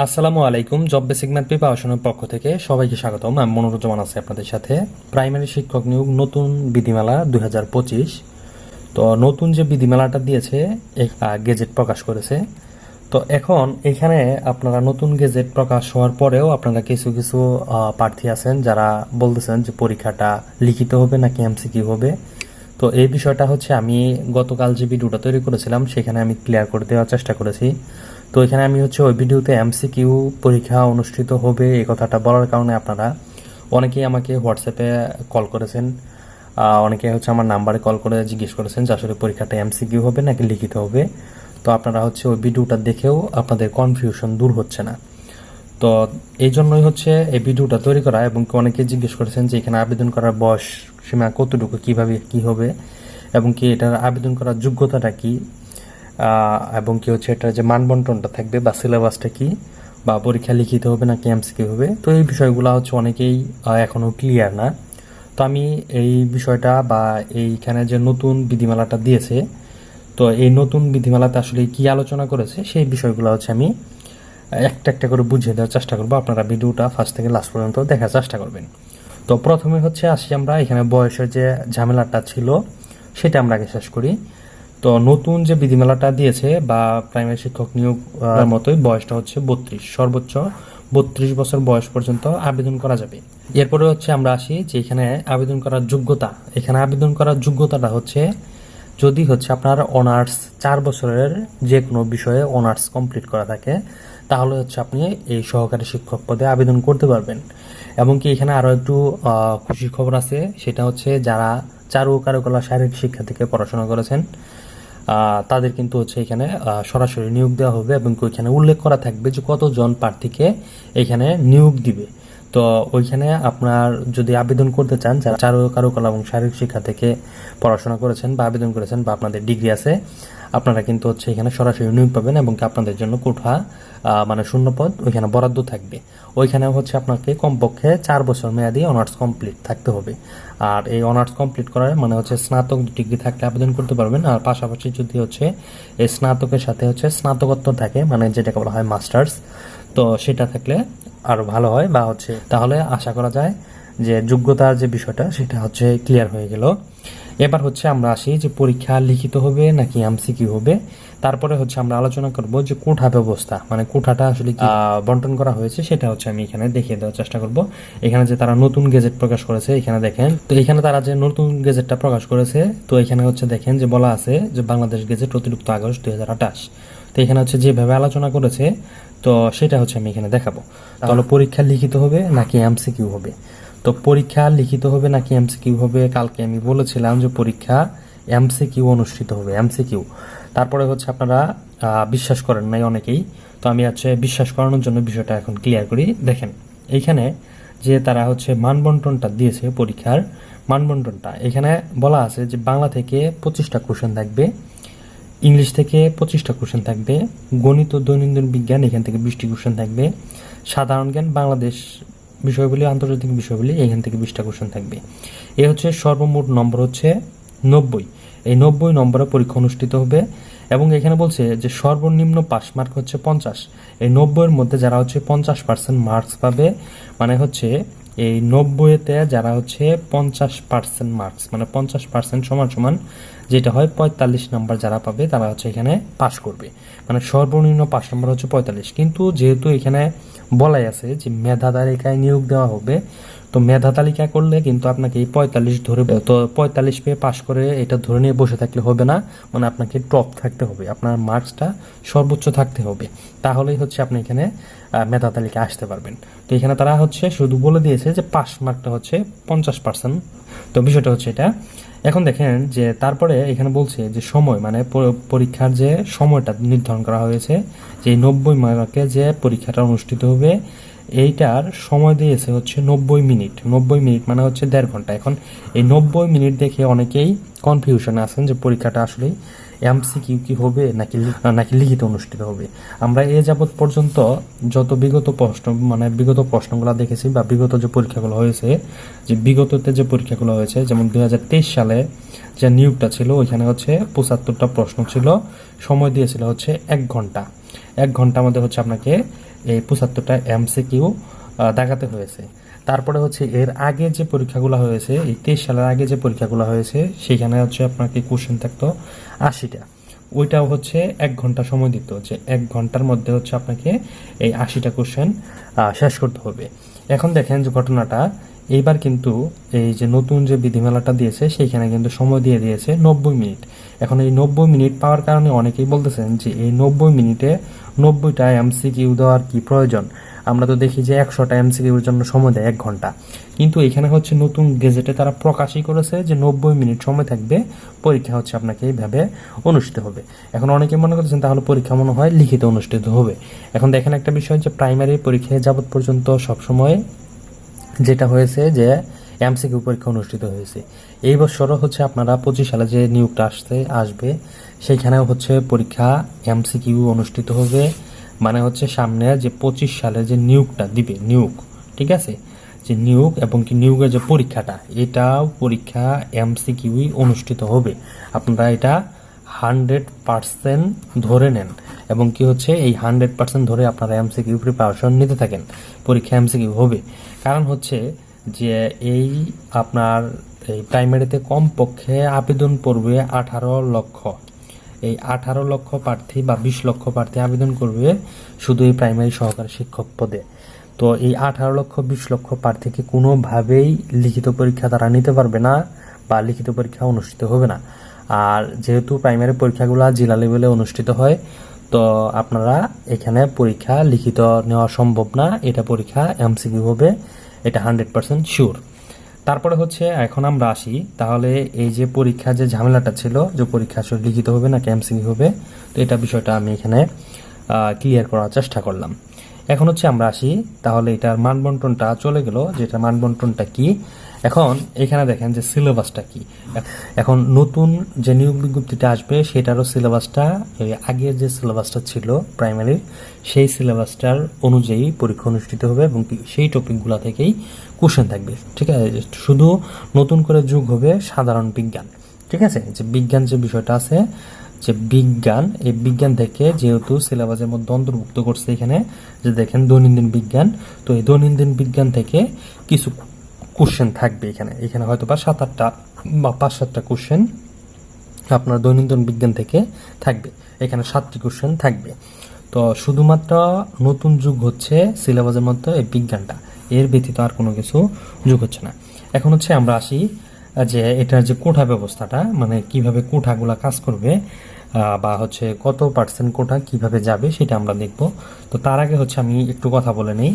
আসসালামু আলাইকুম, job basic math প্রিপারেশনের পক্ষ থেকে সবাইকে স্বাগতম। আমি মনোরঞ্জন আছি আপনাদের সাথে। প্রাইমারি শিক্ষক নিয়োগ নতুন বিধিমালা দুই হাজার পঁচিশ। তো নতুন যে বিধিমালাটা দিয়েছে গেজেট প্রকাশ করেছে। তো এখন এখানে আপনারা নতুন গেজেট প্রকাশ হওয়ার পরেও আপনারা কিছু কিছু প্রার্থী আছেন যারা বলতেছেন যে পরীক্ষাটা লিখিত হবে নাকি এমসিকিউ হবে। তো এই বিষয়টা হচ্ছে আমি গতকাল যে ভিডিওটা তৈরি করেছিলাম, সেখানে আমি ক্লিয়ার করে দেওয়ার চেষ্টা করেছি। তো এখানে আমি হচ্ছে ওই ভিডিওতে এমসিকিউ পরীক্ষা অনুষ্ঠিত হবে এই কথাটা বলার কারণে আপনারা অনেকেই আমাকে হোয়াটসঅ্যাপে কল করেছেন। অনেকে হচ্ছে আমার নাম্বারে কল করে জিজ্ঞেস করেছেন যে, আসলে পরীক্ষাটা এমসিকিউ হবে নাকি লিখিত হবে? তো আপনারা হচ্ছে ওই ভিডিওটা দেখেও আপনাদের কনফিউশন দূর হচ্ছে না। তো এই জন্যই হচ্ছে এই ভিডিওটা তৈরি করা এবং অনেকে জিজ্ঞেস করেছেন যে, এখানে আবেদন করার বয়স সীমা কতটুকু? কীভাবে কি হবে? এবং কি এটার আবেদন করার যোগ্যতাটা কি? এবং কি হচ্ছে এটার যে মানবন্টনটা থাকবে বা সিলেবাসটা কি বা পরীক্ষা লিখিত হবে না নাকি এমসিকিউ হবে? তো এই বিষয়গুলো হচ্ছে অনেকেই আহ, এখনও ক্লিয়ার না। তো আমি এই বিষয়টা বা এইখানে যে নতুন বিধিমালাটা দিয়েছে তো এই নতুন বিধিমালাতে আসলে কি আলোচনা করেছে সেই বিষয়গুলো হচ্ছে আমি একটা একটা করে বুঝিয়ে দেওয়ার চেষ্টা করব। আপনারা ভিডিওটা ফার্স্ট থেকে লাস্ট পর্যন্ত দেখার চেষ্টা করবেন। তো প্রথমে হচ্ছে আসি আমরা এখানে বয়সের যে ঝামেলাটা ছিল সেটা আমরা আগে শেষ করি। তো নতুন যে বিধিমালাটা দিয়েছে বা প্রাইমারি শিক্ষক নিয়োগ মতোই বয়সটা হচ্ছে বত্রিশ। সর্বোচ্চ বত্রিশ বছর বয়স পর্যন্ত আবেদন করা যাবে। এরপরে হচ্ছে আমরা আসি যে এখানে আবেদন করার যোগ্যতা। এখানে আবেদন করার যোগ্যতাটা হচ্ছে যদি হচ্ছে আপনার অনার্স চার বছরের যে কোনো বিষয়ে অনার্স কমপ্লিট করা থাকে তাহলে হচ্ছে আপনি এই সহকারী শিক্ষক পদে আবেদন করতে পারবেন। এবং কি এখানে আরও একটু খুশির খবর আছে সেটা হচ্ছে যারা চারু কারুকলা শারীরিক শিক্ষা থেকে পড়াশোনা করেছেন তাদের কিন্তু হচ্ছে এখানে সরাসরি নিয়োগ দেওয়া হবে এবং ওইখানে উল্লেখ করা থাকবে যে কতজন প্রার্থীকে এখানে নিয়োগ দিবে। তো ওইখানে আপনার যদি আবেদন করতে চান, যারা চারু কারুকলা এবং শারীরিক শিক্ষা থেকে পড়াশোনা করেছেন বা আবেদন করেছেন বা আপনাদের ডিগ্রি আছে আপনারা কিন্তু হচ্ছে এখানে সরাসরি নিয়োগ পাবেন এবং আপনাদের জন্য কোঠা মানে শূন্যপদ ওইখানে বরাদ্দ থাকবে। ওইখানে হচ্ছে আপনাকে কমপক্ষে চার বছর মেয়াদি অনার্স কমপ্লিট থাকতে হবে। আর এই অনার্স কমপ্লিট করার মানে হচ্ছে স্নাতক ডিগ্রি থাকলে আবেদন করতে পারবেন। আর পাশাপাশি যদি হচ্ছে এই স্নাতকের সাথে হচ্ছে স্নাতকোত্তর থাকে মানে যেটাকে বলা হয় মাস্টার্স তো সেটা থাকলে আরও ভালো হয় বা হচ্ছে তাহলে আশা করা যায় যে যোগ্যতার যে বিষয়টা, সেটা হচ্ছে ক্লিয়ার হয়ে গেল। এবার হচ্ছে আমরা আসি যে পরীক্ষা লিখিত হবে নাকি এমসিকিউ হবে। তারপরে হচ্ছে আমরা আলোচনা করব যে কোঠা ব্যবস্থা মানে কোঠাটা আসলে কি বন্টন করা হয়েছে সেটা হচ্ছে আমি এখানে দেখিয়ে দেওয়ার চেষ্টা করব। এখানে যে তারা নতুন গেজেট প্রকাশ করেছে এখানে দেখেন তো এখানে তারা যে নতুন গেজেটটা প্রকাশ করেছে তো এখানে হচ্ছে দেখেন যে বলা আছে যে বাংলাদেশ গেজেট অতিরিক্ত আগস্ট দুই হাজার আঠাশ। তো এখানে হচ্ছে যেভাবে আলোচনা করেছে তো সেটা হচ্ছে আমি এখানে দেখাবো। তাহলে পরীক্ষা লিখিত হবে নাকি এমসিকিউ হবে? তো পরীক্ষা লিখিত হবে নাকি এমসিকিউ হবে? কালকে আমি বলেছিলাম যে পরীক্ষা এমসিকিউ অনুষ্ঠিত হবে এমসিকিউ তারপরে হচ্ছে আপনারা বিশ্বাস করেন নাই অনেকেই। তো আমি হচ্ছে বিশ্বাস করানোর জন্য বিষয়টা এখন ক্লিয়ার করি। দেখেন, এইখানে যে তারা হচ্ছে মানবন্টনটা দিয়েছে পরীক্ষার, মানবন্টনটা, এখানে বলা আছে যে বাংলা থেকে পঁচিশটা কোশ্চেন থাকবে, ইংলিশ থেকে পঁচিশটা কোশ্চেন থাকবে, গণিত, দৈনন্দিন বিজ্ঞান, এখান থেকে বিশটি কোশ্চেন থাকবে। সাধারণ জ্ঞান, বাংলাদেশ বিষয়গুলি আন্তর্জাতিক বিষয়গুলি এখান থেকে বিশটা কোশ্চেন থাকবে। এ হচ্ছে সর্বমোট নম্বর হচ্ছে নব্বই। এই নব্বই নম্বরে পরীক্ষা অনুষ্ঠিত হবে এবং এখানে বলছে যে সর্বনিম্ন পাস মার্ক হচ্ছে পঞ্চাশ। এই নব্বইয়ের মধ্যে যারা হচ্ছে পঞ্চাশ পার্সেন্ট মার্কস পাবে মানে হচ্ছে এই নব্বইতে যারা হচ্ছে পঞ্চাশ পার্সেন্ট মার্কস মানে পঞ্চাশ পার্সেন্ট সমান সমান যেটা হয় পঁয়তাল্লিশ নাম্বার যারা পাবে, তারা হচ্ছে এখানে পাস করবে। মানে সর্বনিম্ন পাস নাম্বার হচ্ছে পঁয়তাল্লিশ। কিন্তু যেহেতু এখানে বলাই আছে যে মেধা তালিকায় নিয়োগ দেওয়া হবে। তো মেধা তালিকা করলে কিন্তু আপনাকে এই পঁয়তাল্লিশ ধরে, তো পঁয়তাল্লিশ পেয়ে পাস করে এটা ধরে নিয়ে বসে থাকলে হবে না। মানে আপনাকে টপ থাকতে হবে, আপনার মার্কসটা সর্বোচ্চ থাকতে হবে। তাহলেই হচ্ছে আপনি এখানে মেধা তালিকা আসতে পারবেন। তো এখানে তারা হচ্ছে শুধু বলে দিয়েছে যে পাস মার্কটা হচ্ছে পঞ্চাশ পার্সেন্ট তো বিষয়টা হচ্ছে এটা। এখন দেখেন যে তারপরে এখানে বলছে যে সময় মানে পরীক্ষার যে সময়টা নির্ধারণ করা হয়েছে, যে নব্বই মার্কে যে পরীক্ষাটা অনুষ্ঠিত হবে এইটার সময় দিয়েছে হচ্ছে নব্বই মিনিট। নব্বই মিনিট মানে হচ্ছে দেড় ঘণ্টা। এখন এই নব্বই মিনিট দেখে অনেকেই কনফিউশনে আছেন যে পরীক্ষাটা আসলে এমসিকিউ কি হবে নাকি নাকি লিখিত অনুষ্ঠিত হবে। আমরা এ যাবৎ পর্যন্ত যত বিগত প্রশ্ন মানে বিগত প্রশ্নগুলো দেখেছি বা বিগত যে পরীক্ষাগুলো হয়েছে, যে বিগততে যে পরীক্ষাগুলো হয়েছে, যেমন দু হাজার তেইশ সালে যে নিয়োগটা ছিল, ওইখানে হচ্ছে পঁচাত্তরটা প্রশ্ন ছিল। সময় দিয়েছিল হচ্ছে এক ঘণ্টা। এক ঘণ্টার মধ্যে হচ্ছে আপনাকে এই পঁচাত্তরটা এমসিকিউ দেখাতে হয়েছে। তারপরে হচ্ছে এর আগে যে পরীক্ষাগুলো হয়েছে, এই তেইশ সালের আগে যে পরীক্ষাগুলো হয়েছে, সেখানে হচ্ছে আপনাকে কোশ্চেন থাকতো আশিটা। ওইটাও হচ্ছে এক ঘণ্টা সময় দিত যে এক ঘণ্টার মধ্যে হচ্ছে আপনাকে এই আশিটা কোশ্চেন শেষ করতে হবে। এখন দেখেন যে ঘটনাটা এইবার কিন্তু এই যে নতুন যে বিধিমালাটা দিয়েছে, সেইখানে কিন্তু সময় দিয়ে দিয়েছে নব্বই মিনিট। এখন এই নব্বই মিনিট পাওয়ার কারণে অনেকেই বলতেছেন যে এই নব্বই মিনিটে নব্বইটা এমসিকিউ দেওয়ার কি প্রয়োজন? আমরা তো দেখি যে একশোটা এমসিকিউর জন্য সময় দেয় এক ঘণ্টা। কিন্তু এখানে হচ্ছে নতুন গেজেটে তারা প্রকাশই করেছে যে নব্বই মিনিট সময় থাকবে, পরীক্ষা হচ্ছে আপনাকে এইভাবে অনুষ্ঠিত হবে। এখন অনেকে মনে করছেন তাহলে পরীক্ষা মনে হয় লিখিত অনুষ্ঠিত হবে। এখন দেখেন একটা বিষয় যে প্রাইমারি পরীক্ষায় যাবত পর্যন্ত সবসময় যেটা হয়েছে যে এমসিকিউ পরীক্ষা অনুষ্ঠিত হয়েছে। এই বছরও হচ্ছে আপনারা পঁচিশ সালে যে নিয়োগটা আসতে, আসবে, সেইখানেও হচ্ছে পরীক্ষা এমসিকিউ অনুষ্ঠিত হবে। মানে হচ্ছে সামনে যে পঁচিশ সালে যে নিয়োগটা দিবে, নিয়োগ, ঠিক আছে? যে নিয়োগ এবং কি নিয়োগের যে পরীক্ষাটা, এটাও পরীক্ষা এমসিকিউই অনুষ্ঠিত হবে। আপনারা এটা হান্ড্রেড পার্সেন্ট ধরে নেন। এবং কি হচ্ছে, এই হান্ড্রেড পার্সেন্ট ধরে আপনারা এমসিকিউ প্রিপারেশন নিতে থাকেন। পরীক্ষা এমসিকিউ হবে। কারণ হচ্ছে যে এই আপনার এই প্রাইমারিতে কমপক্ষে আবেদন পড়বে আঠারো লক্ষ। এই আঠারো লক্ষ প্রার্থী বা বিশ লক্ষ প্রার্থী আবেদন করবে শুধু এই প্রাইমারি সহকারী শিক্ষক পদে। তো এই আঠারো লক্ষ, বিশ লক্ষ প্রার্থীকে কোনোভাবেই লিখিত পরীক্ষা তারা নিতে পারবে না বা লিখিত পরীক্ষা অনুষ্ঠিত হবে না। আর যেহেতু প্রাইমারি পরীক্ষাগুলো জেলা লেভেলে অনুষ্ঠিত হয় তো আপনারা এখানে পরীক্ষা লিখিত নেওয়া সম্ভব না। এটা পরীক্ষা এমসিকিউ হবে, এটা হান্ড্রেড পার্সেন্ট শিওর তারপরে হচ্ছে, এখন আমরা আসি। তাহলে এই যে পরীক্ষা যে ঝামেলাটা ছিল, যে পরীক্ষা আসলে লিখিত হবে না ক্যামসিং হবে, তো এটা বিষয়টা আমি এখানে ক্লিয়ার করার চেষ্টা করলাম। এখন হচ্ছে আমরা আসি। তাহলে এটার মানবন্টনটা চলে গেল। যেটা মানবন্টনটা কি? এখন এখানে দেখেন যে সিলেবাসটা কি। এখন নতুন যে নিয়োগ বিজ্ঞপ্তিটা আসবে, সেটারও সিলেবাসটা আগের যে সিলেবাসটা ছিল প্রাইমারির সেই সিলেবাসটার অনুযায়ী পরীক্ষা অনুষ্ঠিত হবে এবং সেই টপিকগুলো থেকেই কোশ্চেন থাকবে। ঠিক আছে? শুধু নতুন করে যুগ হবে সাধারণ বিজ্ঞান। ঠিক আছে? যে বিজ্ঞান যে বিষয়টা আছে, যে বিজ্ঞান, এই বিজ্ঞান থেকে যেহেতু সিলেবাসের মধ্যে অন্তর্ভুক্ত করছে এখানে, যে দেখেন দৈনন্দিন বিজ্ঞান, তো এই দৈনন্দিন বিজ্ঞান থেকে কিছু কোশ্চেন থাকবে এখানে। এখানে হয়তো বা সাত আটটা বা পাঁচ সাতটা কোশ্চেন আপনার দৈনন্দিন বিজ্ঞান থেকে থাকবে। এখানে সাতটি কোশ্চেন থাকবে। তো শুধুমাত্র নতুন যুগ হচ্ছে সিলেবাসের মধ্যে এই বিজ্ঞানটা। এর ব্যতীত আর কোনো কিছু যুগ হচ্ছে না। এখন হচ্ছে আমরা আসি যে এটার যে কোঠা ব্যবস্থাটা মানে কীভাবে কোঠাগুলা কাজ করবে বা হচ্ছে কত পার্সেন্ট কোটা কীভাবে যাবে সেটা আমরা দেখব। তো তার আগে হচ্ছে আমি একটু কথা বলে নেই।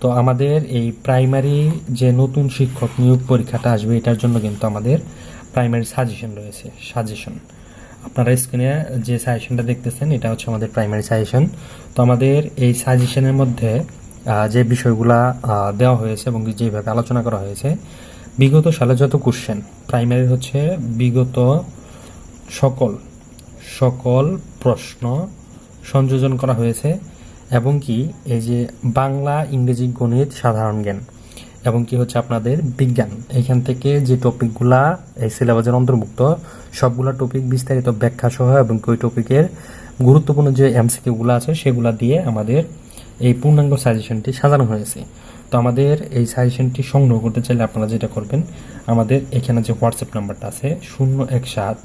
তো আমাদের এই প্রাইমারি যে নতুন শিক্ষক নিয়োগ পরীক্ষাটা আসবে, এটার জন্য কিন্তু আমাদের প্রাইমারি সাজেশন রয়েছে সাজেশন আপনারা স্ক্রিনে যে সাজেশনটা দেখতেছেন, এটা হচ্ছে আমাদের প্রাইমারি সাজেশন তো আমাদের এই সাজেশনের মধ্যে যে বিষয়গুলা দেওয়া হয়েছে এবং যেভাবে আলোচনা করা হয়েছে, বিগত সালে যত কোশ্চেন প্রাইমারি হচ্ছে বিগত সকল সকল প্রশ্ন সংযোজন করা হয়েছে। এবং কি, এই যে বাংলা, ইংরেজি, গণিত সাধারণ জ্ঞান এবং কি হচ্ছে আপনাদের বিজ্ঞান। এখান থেকে যে টপিকগুলা এই সিলেবাসের অন্তর্ভুক্ত, সবগুলা টপিক বিস্তারিত ব্যাখ্যা সহ এবং কি টপিকের গুরুত্বপূর্ণ যে এমসিকিউগুলো আছে, সেগুলা দিয়ে আমাদের এই পূর্ণাঙ্গ সাজেশনটি সাজানো হয়েছে। তো আমাদের এই সাজেশনটি সংগ্রহ করতে চাইলে আপনারা যেটা করবেন, আমাদের এখানে যে হোয়াটসঅ্যাপ নাম্বারটা আছে, শূন্য এক সাত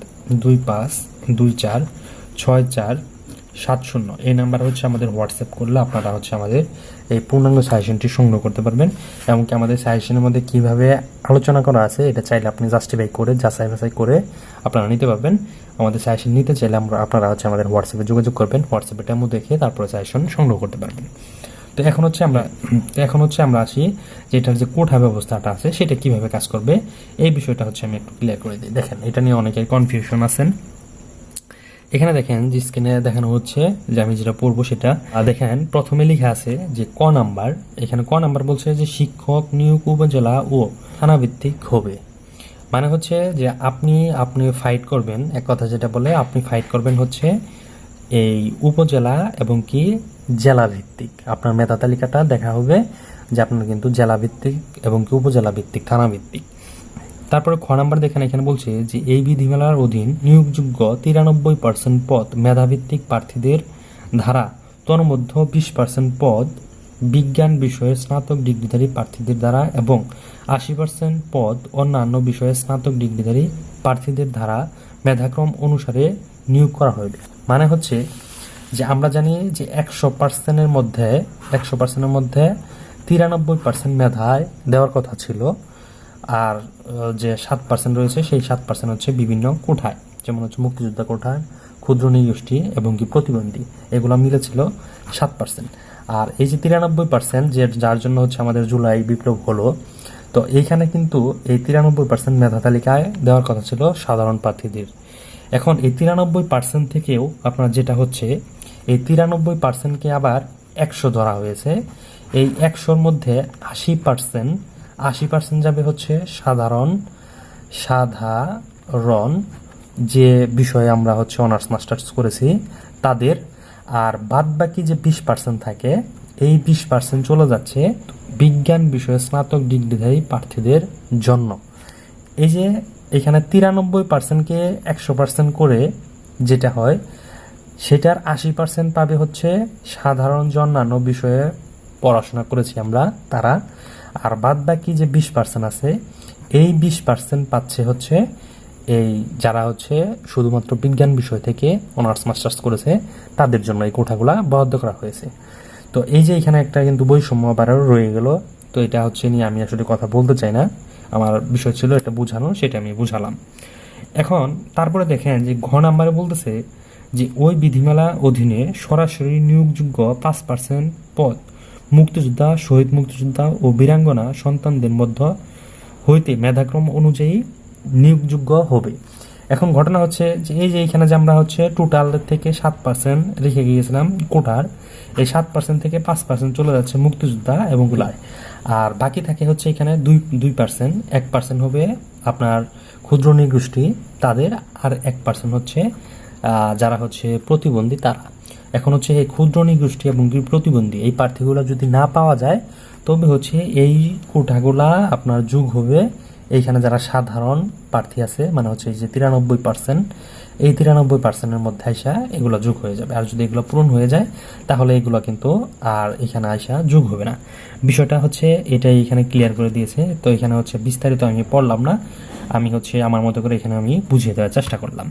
দুই পাঁচ দুই চার ছয় চার সাত শূন্য এই নাম্বার হচ্ছে আমাদের হোয়াটসঅ্যাপ করলে আপনারা হচ্ছে আমাদের এই পূর্ণাঙ্গ সাজেশনটি সংগ্রহ করতে পারবেন। এমনকি আমাদের সাজেশনের মধ্যে কীভাবে আলোচনা করা আছে, এটা চাইলে আপনি জাস্টিফাই করে যাচাই বাছাই করে আপনারা নিতে পারবেন। আমাদের সাজেশন নিতে চাইলে আমরা, আপনারা হচ্ছে আমাদের হোয়াটসঅ্যাপে যোগাযোগ করবেন হোয়াটসঅ্যাপে ডেমো দেখে তারপরে সাজেশন সংগ্রহ করতে পারবেন। তো এখন হচ্ছে আমরা, তো এখন হচ্ছে আমরা আসি যে এটার যে কোঠা ব্যবস্থাটা আছে, সেটা কীভাবে কাজ করবে, এই বিষয়টা হচ্ছে আমি একটু ক্লিয়ার করে দিই। দেখেন, এটা নিয়ে অনেকের কনফিউশন আছেন। এখানে দেখেন যে স্ক্রিনে দেখানো হচ্ছে যে আমি যেটা পড়ব সেটা। দেখেন প্রথমে লেখা আছে যে ক নাম্বার। এখানে ক নাম্বার বলছে যে শিক্ষক নিয়োগ উপজেলা ও থানা ভিত্তিক হবে। মানে হচ্ছে যে আপনি আপনি ফাইট করবেন। এক কথা যেটা বলে, আপনি ফাইট করবেন হচ্ছে এই উপজেলা এবং কি জেলা ভিত্তিক আপনার মেধা তালিকাটা দেখা হবে যে আপনার কিন্তু জেলা ভিত্তিক এবং কি উপজেলা ভিত্তিক থানা ভিত্তিক তারপরে খ নাম্বার দেখেন, এখানে বলছে যে এই বিধিমালার অধীন নিয়োগযোগ্য তিরানব্বই পার্সেন্ট পদ মেধাভিত্তিক প্রার্থীদের ধারা তন্মধ্য বিশ পার্সেন্ট পদ বিজ্ঞান বিষয়ে স্নাতক ডিগ্রিধারী প্রার্থীদের দ্বারা এবং আশি পার্সেন্ট পদ অন্যান্য বিষয়ে স্নাতক ডিগ্রিধারী প্রার্থীদের দ্বারা মেধাক্রম অনুসারে নিয়োগ করা হবে মানে হচ্ছে যে আমরা জানি যে একশো পার্সেন্টের মধ্যে, একশো পার্সেন্টের মধ্যে তিরানব্বই পার্সেন্ট মেধায় দেওয়ার কথা ছিল। আর যে সাত পার্সেন্ট রয়েছে, সেই সাত পার্সেন্ট হচ্ছে বিভিন্ন কোঠায়। যেমন হচ্ছে মুক্তিযোদ্ধা কোঠায়, ক্ষুদ্র নৃগোষ্ঠী এবং কি প্রতিবন্ধী। এগুলো মিলেছিল সাত পার্সেন্ট আর এই যে তিরানব্বই পার্সেন্ট যে, যার জন্য হচ্ছে আমাদের জুলাই বিপ্লব হলো, তো এইখানে কিন্তু এই তিরানব্বই পার্সেন্ট মেধা তালিকায় দেওয়ার কথা ছিল সাধারণ প্রার্থীদের। এখন এই তিরানব্বই পার্সেন্ট থেকেও আপনার যেটা হচ্ছে, এই তিরানব্বই পার্সেন্টকে আবার একশো ধরা হয়েছে। এই একশোর মধ্যে আশি পার্সেন্ট আশি পার্সেন্ট যাবে হচ্ছে সাধারণ সাধারণ যে বিষয়ে আমরা হচ্ছে অনার্স মাস্টার্স করেছি তাদের। আর বাদ বাকি যে বিশ পার্সেন্ট থাকে, এই বিশ পার্সেন্ট চলে যাচ্ছে বিজ্ঞান বিষয়ে স্নাতক ডিগ্রিধারী প্রার্থীদের জন্য। এই যে এখানে তিরানব্বই পার্সেন্টকে একশো পার্সেন্ট করে যেটা হয়, সেটার আশি পার্সেন্ট পাবে হচ্ছে সাধারণ যে অন্যান্য বিষয়ে পড়াশোনা করেছি আমরা, তারা। আর বাদ বাকি যে বিশ পার্সেন্ট আছে, এই বিশ পার্সেন্ট পাচ্ছে হচ্ছে এই যারা হচ্ছে শুধুমাত্র বিজ্ঞান বিষয় থেকে অনার্স মাস্টার্স করেছে, তাদের জন্য এই কোঠাগুলা বরাদ্দ করা হয়েছে। তো এই যে এখানে একটা কিন্তু বৈষম্য আবারও রয়ে গেল, তো এটা হচ্ছে নিয়ে আমি আসলে কথা বলতে চাই না। আমার বিষয় ছিল এটা বোঝানো, সেটা আমি বুঝালাম। এখন তারপরে দেখেন যে ঘ নাম্বারে বলতেছে যে ওই বিধিমালা অধীনে সরাসরি নিয়োগযোগ্য পাঁচ পার্সেন্ট পদ মুক্তিযোদ্ধা, শহীদ মুক্তিযোদ্ধা ও বীরাঙ্গনা সন্তানদের মধ্যে হইতে মেধাক্রম অনুযায়ী নিয়োগযোগ্য হবে। এখন ঘটনা হচ্ছে যে এই যে এখানে যে আমরা হচ্ছে টোটাল থেকে সাত পার্সেন্ট রেখে গিয়েছিলাম কোটার, এই সাত পার্সেন্ট থেকে পাঁচ পার্সেন্ট চলে যাচ্ছে মুক্তিযোদ্ধা এবং গুলায়। আর বাকি থাকে হচ্ছে এখানে দুই দুই পার্সেন্ট এক পার্সেন্ট হবে আপনার ক্ষুদ্র নৃগোষ্ঠী, তাদের আর এক পার্সেন্ট হচ্ছে যারা হচ্ছে প্রতিবন্ধী তারা। এখন হচ্ছে এই ক্ষুদ্র নৃগোষ্ঠী এবং প্রতিবন্ধী, এই প্রার্থীগুলো যদি না পাওয়া যায়, তবে হচ্ছে এই কোটাগুলা আপনার যুগ হবে। এইখানে যারা সাধারণ প্রার্থী আছে মানে হচ্ছে এই যে তিরানব্বই পার্সেন্ট এই তিরানব্বই পার্সেন্টের মধ্যে আইসা এগুলো যোগ হয়ে যাবে। আর যদি এগুলো পূরণ হয়ে যায়, তাহলে এগুলো কিন্তু আর এখানে আইসা যোগ হবে না। বিষয়টা হচ্ছে এটাই এখানে ক্লিয়ার করে দিয়েছে। তো এখানে হচ্ছে বিস্তারিত আমি পড়লাম না। আমি হচ্ছে আমার মতো করে এখানে আমি বুঝিয়ে দেওয়ার চেষ্টা করলাম।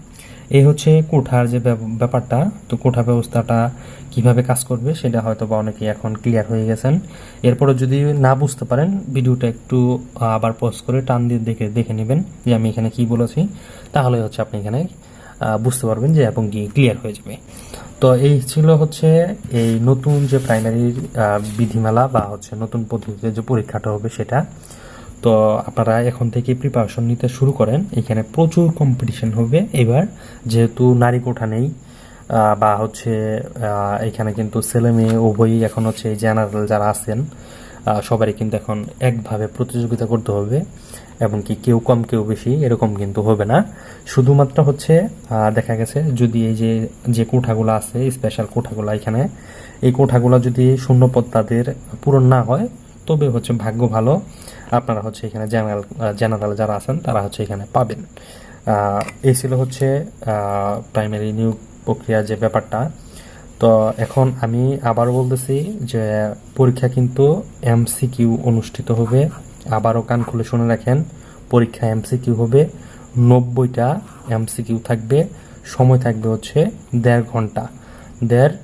এই হচ্ছে কোঠার যে ব্যাপ- ব্যাপারটা। তো কোঠা ব্যবস্থাটা কীভাবে কাজ করবে সেটা হয়তো বা অনেকে এখন ক্লিয়ার হয়ে গেছেন। এরপরে যদি না বুঝতে পারেন, ভিডিওটা একটু আবার পজ করে টান দিয়ে দেখে দেখে নেবেন যে আমি এখানে কি বলেছি। তাহলে হচ্ছে আপনি এখানে বুঝতে পারবেন যে এবং কি ক্লিয়ার হয়ে যাবে। তো এই ছিল হচ্ছে এই নতুন যে প্রাইমারি বিধিমালা বা হচ্ছে নতুন পদ্ধতিতে যে পরীক্ষাটা হবে সেটা। তো আপনারা এখন থেকে প্রিপারেশন নিতে শুরু করেন। এখানে প্রচুর কম্পিটিশন হবে। এবার যেহেতু নারী কোঠা নেই বা হচ্ছে এখানে কিন্তু ছেলে মেয়ে উভয়ই এখন হচ্ছে জেনারেল যারা আছেন সবারই কিন্তু এখন একভাবে প্রতিযোগিতা করতে হবে এবং কি কেউ কম, কেউ বেশি, এরকম কিন্তু হবে না। শুধুমাত্র হচ্ছে দেখা গেছে যদি এই যে যে কোঠাগুলো আছে স্পেশাল কোঠাগুলো এখানে, এই কোঠাগুলো যদি শূন্যপদ তাদের পূরণ না হয়, তবে হচ্ছে ভাগ্য ভালো। আপনারা হচ্ছে এখানে জেনারেল জেনারেল যারা আছেন, তারা হচ্ছে এখানে পাবেন। এই ছিল হচ্ছে প্রাইমারি নিয়োগ প্রক্রিয়া যে ব্যাপারটা। তো এখন আমি আবার বলতেছি যে পরীক্ষা কিন্তু এমসিকিউ অনুষ্ঠিত হবে। আবারও কান খুলে শুনে রাখেন, পরীক্ষা এমসিকিউ হবে। নব্বইটা এমসিকিউ থাকবে। সময় থাকবে হচ্ছে দেড় ঘণ্টা। দেড়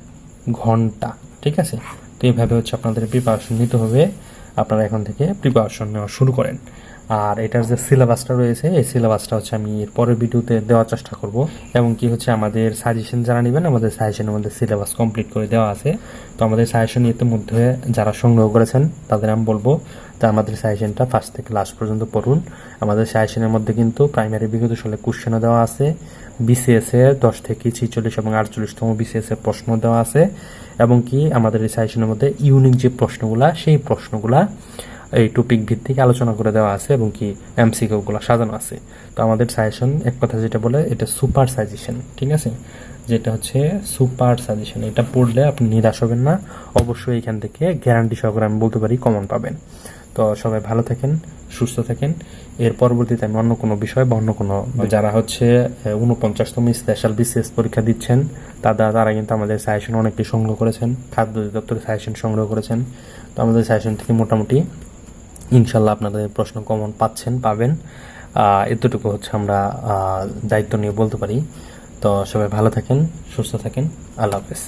ঘণ্টা, ঠিক আছে? তো এইভাবে হচ্ছে আপনাদের প্রিপারেশন নিতে হবে। আপনারা এখন থেকে প্রিপারেশন নেওয়া শুরু করেন। আর এটার যে সিলেবাসটা রয়েছে, এই সিলেবাসটা হচ্ছে আমি এর পরের ভিডিওতে দেওয়ার চেষ্টা করব। এবং কি হচ্ছে, আমাদের সাজেশন যারা নেবেন, আমাদের সাজেশনের মধ্যে সিলেবাস কমপ্লিট করে দেওয়া আছে। তো আমাদের সাজেশন ইতিমধ্যে যারা সংগ্রহ করেছেন, তাদের আমি বলব তা আমাদের সাজেশনটা ফার্স্ট থেকে লাস্ট পর্যন্ত পড়ুন। আমাদের সাজেশনের মধ্যে কিন্তু প্রাইমারি বিগত সালে কোশ্চেনও দেওয়া আছে বিসিএস দশ থেকে ছিচল্লিশ এবং আটচল্লিশতম বিসিএস প্রশ্ন দেওয়া আছে। এবং কি, আমাদের এই সাজেশনের মধ্যে ইউনিক যে প্রশ্নগুলা, সেই প্রশ্নগুলা এই টপিক ভিত্তিক আলোচনা করে দেওয়া আছে এবং কি এমসিকিউ গুলা সাজানো আছে। তো আমাদের সাজেশন এক কথা যেটা বলে এটা সুপার সাজেশন ঠিক আছে? যেটা হচ্ছে সুপার সাজেশন এটা পড়লে আপনি নিরাশ হবেন না। অবশ্যই এখান থেকে গ্যারান্টি সহকারে আমি বলতে পারি কমন পাবেন। তো সবাই ভালো থাকেন সুস্থ থাকেন। এর পরবর্তীতে আমি অন্য কোনো বিষয় বা অন্য কোনো যারা হচ্ছে উনপঞ্চাশতম স্পেশাল বিসিএস পরীক্ষা দিচ্ছেন তারা তারা কিন্তু আমাদের সাজেশন অনেকটি সংগ্রহ করেছেন। খাদ্য অধিদপ্তরের সাজেশন সংগ্রহ করেছেন। তো আমাদের সাজেশন থেকে মোটামুটি ইনশাল্লাহ আপনাদের প্রশ্ন কমন পাচ্ছেন, পাবেন। এতটুকু হচ্ছে আমরা দায়িত্ব নিয়ে বলতে পারি। তো সবাই ভালো থাকেন, সুস্থ থাকেন। আল্লাহ হাফেজ।